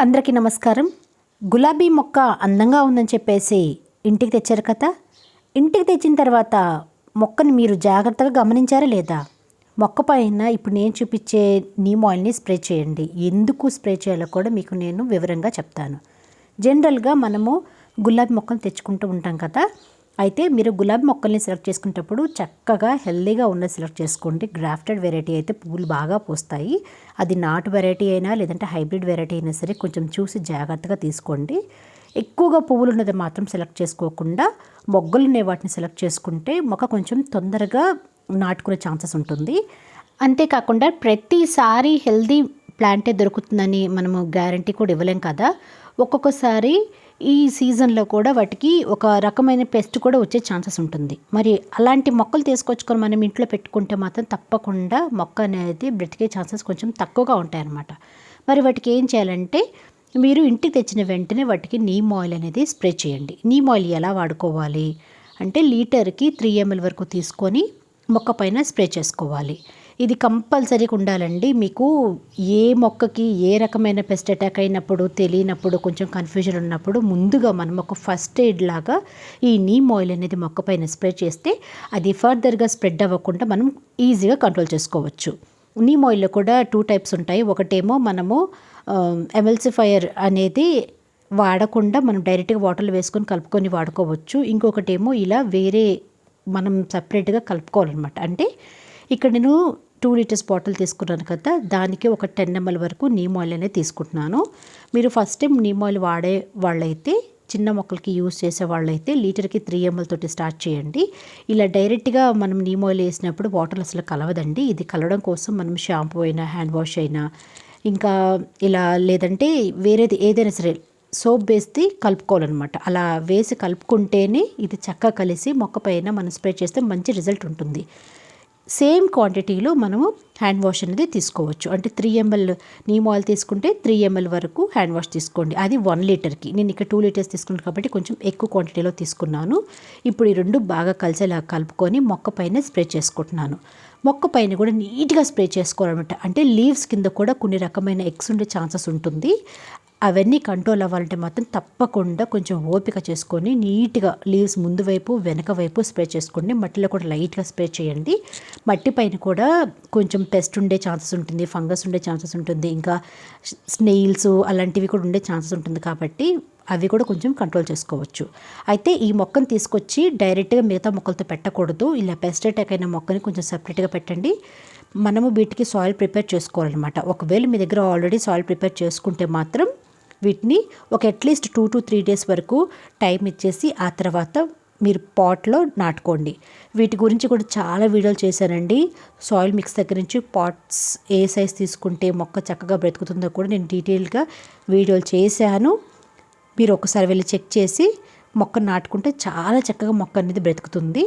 అందరికీ నమస్కారం. గులాబీ మొక్క అందంగా ఉందని చెప్పేసి ఇంటికి తెచ్చారు కదా. ఇంటికి తెచ్చిన తర్వాత మొక్కని మీరు జాగ్రత్తగా గమనించారా లేదా? మొక్క పైన ఇప్పుడు నేను చూపించే నీమ్ ఆయిల్ని స్ప్రే చేయండి. ఎందుకు స్ప్రే చేయాలో కూడా మీకు నేను వివరంగా చెప్తాను. జనరల్గా మనము గులాబీ మొక్కను తెచ్చుకుంటూ ఉంటాం కదా. అయితే మీరు గులాబీ మొక్కల్ని సెలెక్ట్ చేసుకునేటప్పుడు చక్కగా హెల్దీగా ఉన్న సెలెక్ట్ చేసుకోండి. గ్రాఫ్టెడ్ వెరైటీ అయితే పువ్వులు బాగా పూస్తాయి. అది నాటు వెరైటీ అయినా లేదంటే హైబ్రిడ్ వెరైటీ అయినా సరే కొంచెం చూసి జాగ్రత్తగా తీసుకోండి. ఎక్కువగా పువ్వులు ఉన్నది మాత్రం సెలెక్ట్ చేసుకోకుండా మొగ్గలు వాటిని సెలెక్ట్ చేసుకుంటే మొక్క కొంచెం తొందరగా నాటుకునే ఛాన్సెస్ ఉంటుంది. అంతేకాకుండా ప్రతిసారి హెల్దీ ప్లాంటే దొరుకుతుందని మనము గ్యారంటీ కూడా ఇవ్వలేం కదా. ఒక్కొక్కసారి ఈ సీజన్లో కూడా వాటికి ఒక రకమైన పెస్ట్ కూడా వచ్చే ఛాన్సెస్ ఉంటుంది. మరి అలాంటి మొక్కలు తీసుకొచ్చుకొని మనం ఇంట్లో పెట్టుకుంటే మాత్రం తప్పకుండా మొక్క అనేది బ్రతికే ఛాన్సెస్ కొంచెం తక్కువగా ఉంటాయన్నమాట. మరి వాటికి ఏం చేయాలంటే మీరు ఇంటికి తెచ్చిన వెంటనే వాటికి నీమ్ ఆయిల్ అనేది స్ప్రే చేయండి. నీమ్ ఆయిల్ ఎలా వాడుకోవాలి అంటే లీటర్కి త్రీ ఎంఎల్ వరకు తీసుకొని మొక్క పైన స్ప్రే చేసుకోవాలి. ఇది కంపల్సరీగా ఉండాలండి. మీకు ఏ మొక్కకి ఏ రకమైన పెస్ట్ అటాక్ అయినప్పుడు తెలియనప్పుడు కొంచెం కన్ఫ్యూజన్ ఉన్నప్పుడు ముందుగా మనం ఒక ఫస్ట్ ఎయిడ్ లాగా ఈ నీమ్ ఆయిల్ అనేది మొక్క పైన స్ప్రే చేస్తే అది ఫర్దర్గా స్ప్రెడ్ అవ్వకుండా మనం ఈజీగా కంట్రోల్ చేసుకోవచ్చు. నీమ్ ఆయిల్లో కూడా టూ టైప్స్ ఉంటాయి. ఒకటేమో మనము ఎమల్సిఫైయర్ అనేది వాడకుండా మనం డైరెక్ట్గా వాటర్లో వేసుకొని కలుపుకొని వాడుకోవచ్చు. ఇంకొకటేమో ఇలా వేరే మనం సపరేట్గా కలుపుకోవాలన్నమాట. అంటే ఇక్కడ నేను టూ లీటర్స్ బాటిల్ తీసుకున్నాను కదా దానికి ఒక టెన్ ఎంఎల్ వరకు నీమ్ ఆయిల్ అనేది తీసుకుంటున్నాను. మీరు ఫస్ట్ టైం నీమ్ ఆయిల్ వాడే వాళ్ళైతే చిన్న మొక్కలకి యూస్ చేసే వాళ్ళైతే లీటర్కి త్రీ ఎంఎల్ తోటి స్టార్ట్ చేయండి. ఇలా డైరెక్ట్గా మనం నీమ్ ఆయిల్ వేసినప్పుడు వాటర్ అసలు కలవదండి. ఇది కలవడం కోసం మనం షాంపూ అయినా హ్యాండ్ వాష్ అయినా ఇంకా ఇలా లేదంటే వేరేది ఏదైనా సరే సోప్ వేసి కలుపుకోవాలన్నమాట. అలా వేసి కలుపుకుంటేనే ఇది చక్కగా కలిసి మొక్క పైన మనం స్ప్రే చేస్తే మంచి రిజల్ట్ ఉంటుంది. సేమ్ క్వాంటిటీలో మనము హ్యాండ్ వాష్ అనేది తీసుకోవచ్చు. అంటే త్రీ ఎంఎల్ నీమ్ ఆయిల్ తీసుకుంటే త్రీ ఎంఎల్ వరకు హ్యాండ్ వాష్ తీసుకోండి. అది వన్ లీటర్కి నేను ఇక్కడ టూ లీటర్స్ తీసుకున్నాను కాబట్టి కొంచెం ఎక్కువ క్వాంటిటీలో తీసుకున్నాను. ఇప్పుడు ఈ రెండు బాగా కలిసేలా కలుపుకొని మొక్క పైన స్ప్రే చేసుకుంటున్నాను. మొక్క పైన కూడా నీట్గా స్ప్రే చేసుకోవాలన్నమాట. అంటే లీవ్స్ కింద కూడా కొన్ని రకమైన ఎగ్స్ ఉండే ఛాన్సెస్ ఉంటుంది. అవన్నీ కంట్రోల్ అవ్వాలంటే మాత్రం తప్పకుండా కొంచెం ఓపిక చేసుకొని నీట్గా లీవ్స్ ముందు వైపు వెనక వైపు స్ప్రే చేసుకోండి. మట్టిలో కూడా లైట్గా స్ప్రే చేయండి. మట్టి పైన కూడా కొంచెం పెస్ట్ ఉండే ఛాన్సెస్ ఉంటుంది ఫంగస్ ఉండే ఛాన్సెస్ ఉంటుంది. ఇంకా స్నేయిల్స్ అలాంటివి కూడా ఉండే ఛాన్సెస్ ఉంటుంది కాబట్టి అవి కూడా కొంచెం కంట్రోల్ చేసుకోవచ్చు. అయితే ఈ మొక్కను తీసుకొచ్చి డైరెక్ట్గా మిగతా మొక్కలతో పెట్టకూడదు. ఇలా పెస్ట్ అటాక్ అయిన మొక్కని కొంచెం సపరేట్గా పెట్టండి. మనము వీటికి సాయిల్ ప్రిపేర్ చేసుకోవాలన్నమాట. ఒకవేళ మీ దగ్గర ఆల్రెడీ సాయిల్ ప్రిపేర్ చేసుకుంటే మాత్రం వీటిని ఒక at least two to three days వరకు టైం ఇచ్చేసి ఆ తర్వాత మీరు పాట్లో నాటుకోండి. వీటి గురించి కూడా చాలా వీడియోలు చేశానండి. సాయిల్ మిక్స్ దగ్గర నుంచి పాట్స్ ఏ సైజ్ తీసుకుంటే మొక్క చక్కగా బ్రతుకుతుందో కూడా నేను డీటెయిల్గా వీడియోలు చేశాను. మీరు ఒకసారి వెళ్ళి చెక్ చేసి మొక్క నాటుకుంటే చాలా చక్కగా మొక్క అనేది బ్రతుకుతుంది.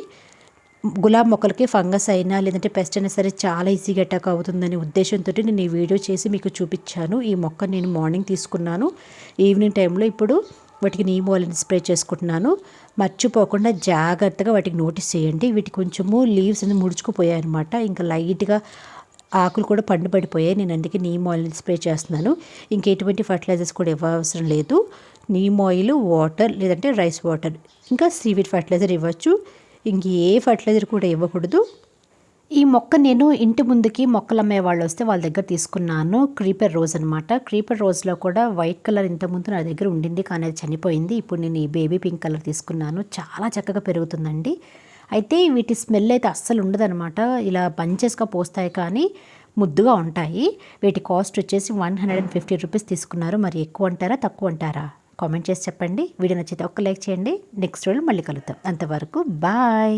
గులాబ్ మొక్కలకి ఫంగస్ అయినా లేదంటే పెస్ట్ అయినా సరే చాలా ఈజీగా అటాక్ అవుతుందనే ఉద్దేశంతో నేను ఈ వీడియో చేసి మీకు చూపించాను. ఈ మొక్క నేను మార్నింగ్ తీసుకున్నాను. ఈవినింగ్ టైంలో ఇప్పుడు వాటికి నీమ్ ఆయిల్ని స్ప్రే చేసుకుంటున్నాను. మర్చిపోకుండా జాగ్రత్తగా వాటికి నోటీస్ చేయండి. వీటికి కొంచెము లీవ్స్ అనేది ముడుచుకుపోయాయి అనమాట ఇంకా లైట్గా ఆకులు కూడా పండు పడిపోయాయి. నేను అందుకే నీమ్ ఆయిల్ని స్ప్రే చేస్తున్నాను. ఇంకా ఎటువంటి ఫర్టిలైజర్స్ కూడా ఇవ్వవసరం లేదు. నీమ్ ఆయిల్ వాటర్ లేదంటే రైస్ వాటర్. ఇంకా సీవీడ్ ఫర్టిలైజర్ ఇవ్వచ్చు. ఇంక ఏ ఫర్టిలైజర్ కూడా ఇవ్వకూడదు. ఈ మొక్క నేను ఇంటి ముందుకి మొక్కలు అమ్మే వాళ్ళు వస్తే వాళ్ళ దగ్గర తీసుకున్నాను. క్రీపర్ రోజ్ అనమాట క్రీపర్ రోజ్లో కూడా వైట్ కలర్ ఇంతకుముందు నా దగ్గర ఉండింది కానీ అది చనిపోయింది. ఇప్పుడు నేను ఈ బేబీ పింక్ కలర్ తీసుకున్నాను. చాలా చక్కగా పెరుగుతుందండి. అయితే వీటి స్మెల్ అయితే అస్సలు ఉండదనమాట ఇలా బంచెస్గా పోస్తాయి కానీ ముద్దుగా ఉంటాయి. వీటి కాస్ట్ వచ్చేసి one hundred and fifty rupees తీసుకున్నారు. మరి ఎక్కువ అంటారా తక్కువ అంటారా? కామెంట్ చేసి చెప్పండి. వీడియో నచ్చితే ఒక్క లైక్ చేయండి. నెక్స్ట్ వీడియో మళ్ళీ కలుద్దాం. అంతవరకు బాయ్.